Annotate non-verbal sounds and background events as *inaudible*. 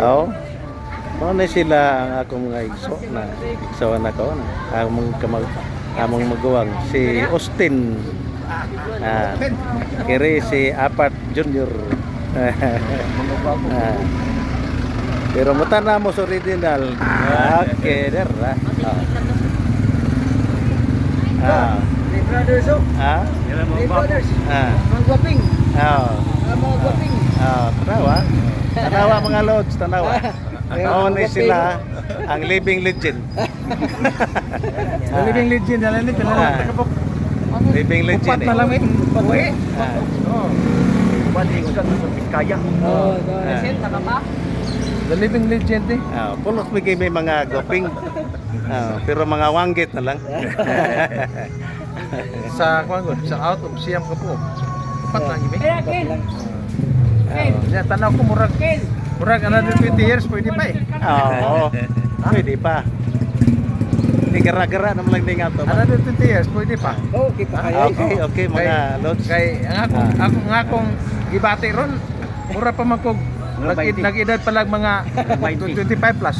Oo. Mao na sila ang akong mga igso na igsoan ako na among kamag among maguwang si Austin. Ah, kiri si Apat Junior. ah. Pero muta na mo sa original. Okay, der. Ah. Ah. Brothers, oh. Ah. Hey brothers. Ah. Mga gwaping. Ah. Ah, mga gwaping. Ah, tanawa. Tanawa mga lods, tanawa. *laughs* Oo ni sila *laughs* ang living legend. Ang living legend na lang ni Ah. pinala. living legend. Upat na lang Eh. eh. Buwi. Ah. Oh. Pwede ko sa Piskaya. Oh, Ah. ba? The living legend eh. Ah, pulot may may mga goping. Ah, pero mga wanggit na lang. *laughs* Sa kuan ko, sa out of Siam ko po. Upat lang yun eh. Ken. Ah, Ya, tanaw ko murag. Murag another 20 years pwede pa eh. Oo. Pwede pa. Hindi gara-gara naman lang din ato. Another 20 years pwede pa. Oh, kita kayo. Okay, okay mga lods. Kay ang akong Ah. ako nga akong gibati ron. Mura pa man kog Mga nag- 20. nag-edad pa lang mga *laughs* 25 plus.